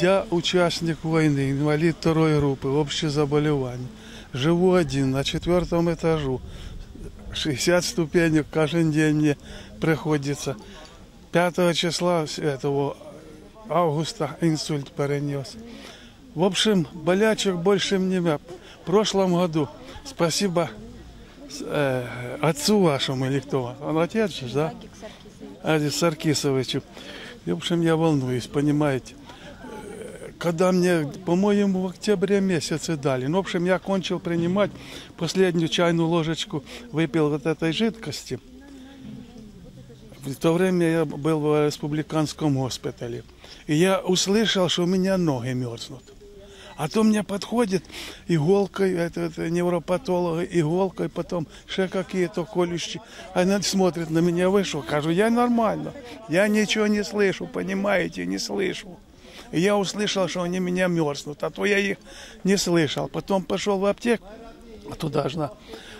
Я участник войны, инвалид второй группы, общее заболевание. Живу один на четвертом этажу. 60 ступенек каждый день мне приходится. 5 числа этого августа инсульт перенес. В общем, болячек больше мне. В прошлом году, спасибо э, отцу вашему или кто? Он отец же, да? Аде Саркисовичу. В общем, я волнуюсь, понимаете. Когда мне, по-моему, в октябре месяце дали. Ну, в общем, я кончил принимать последнюю чайную ложечку, выпил вот этой жидкости. В то время я был в республиканском госпитале. И я услышал, что у меня ноги мерзнут. А то мне подходит иголкой, это, это невропатолог, иголкой, потом еще какие-то колющие. Она смотрит на меня, вы что? Кажу, я нормально. Я ничего не слышу, понимаете, не слышу. И я услышал, что они меня мерзнут, а то я их не слышал. Потом пошел в аптеку, туда же,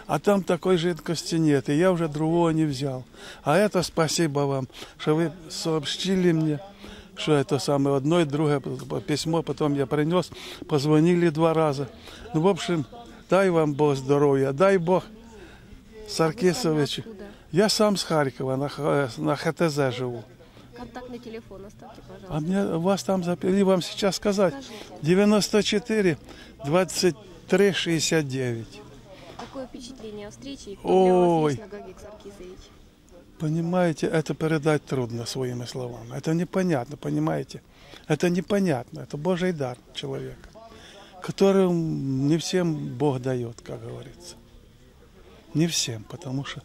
а там такой жидкости нет, и я уже другого не взял. А это спасибо вам, что вы сообщили мне, что это самое одно и другое письмо, потом я принес, позвонили два раза. Ну, в общем, дай вам Бог здоровья, дай Бог Саркисовичу. Откуда? Я сам с Харькова, на, Х- на ХТЗ живу. Контактный телефон оставьте, пожалуйста. А мне вас там запили вам сейчас сказать. Скажите. 94 23 69. Какое впечатление о встрече? Кто Ой. для вас лично Гагик Саркисович? Понимаете, это передать трудно своими словами. Это непонятно, понимаете? Это непонятно. Это Божий дар человека, который не всем Бог дает, как говорится. Не всем, потому что,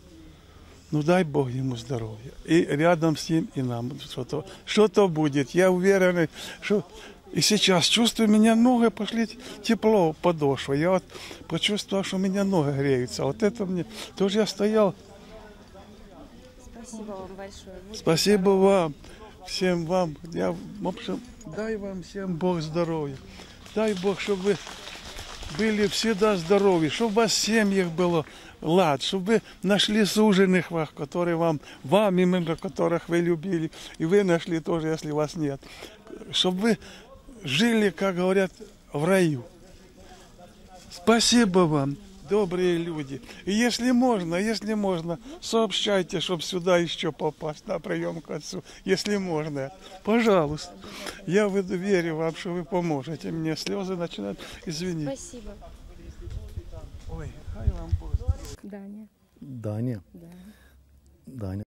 ну дай Бог ему здоровья. И рядом с ним и нам что-то что будет. Я уверен, что и сейчас чувствую, меня ноги пошли тепло подошва. Я вот почувствовал, что у меня ноги греются. Вот это мне... Тоже я стоял Спасибо вам большое. Будьте Спасибо здоровы. вам, всем вам. Я, в общем, дай вам всем Бог здоровья. Дай Бог, чтобы вы были всегда здоровы, чтобы у вас в семьях было лад, чтобы вы нашли суженых вас, которые вам, вам именно, которых вы любили, и вы нашли тоже, если вас нет. Чтобы вы жили, как говорят, в раю. Спасибо вам, добрые люди. И если можно, если можно, сообщайте, чтобы сюда еще попасть на прием к отцу. Если можно, пожалуйста. Я верю вам, что вы поможете мне. Слезы начинают. Извините. Спасибо. Ой, хай вам Бог. Даня. Даня, Да. Даня.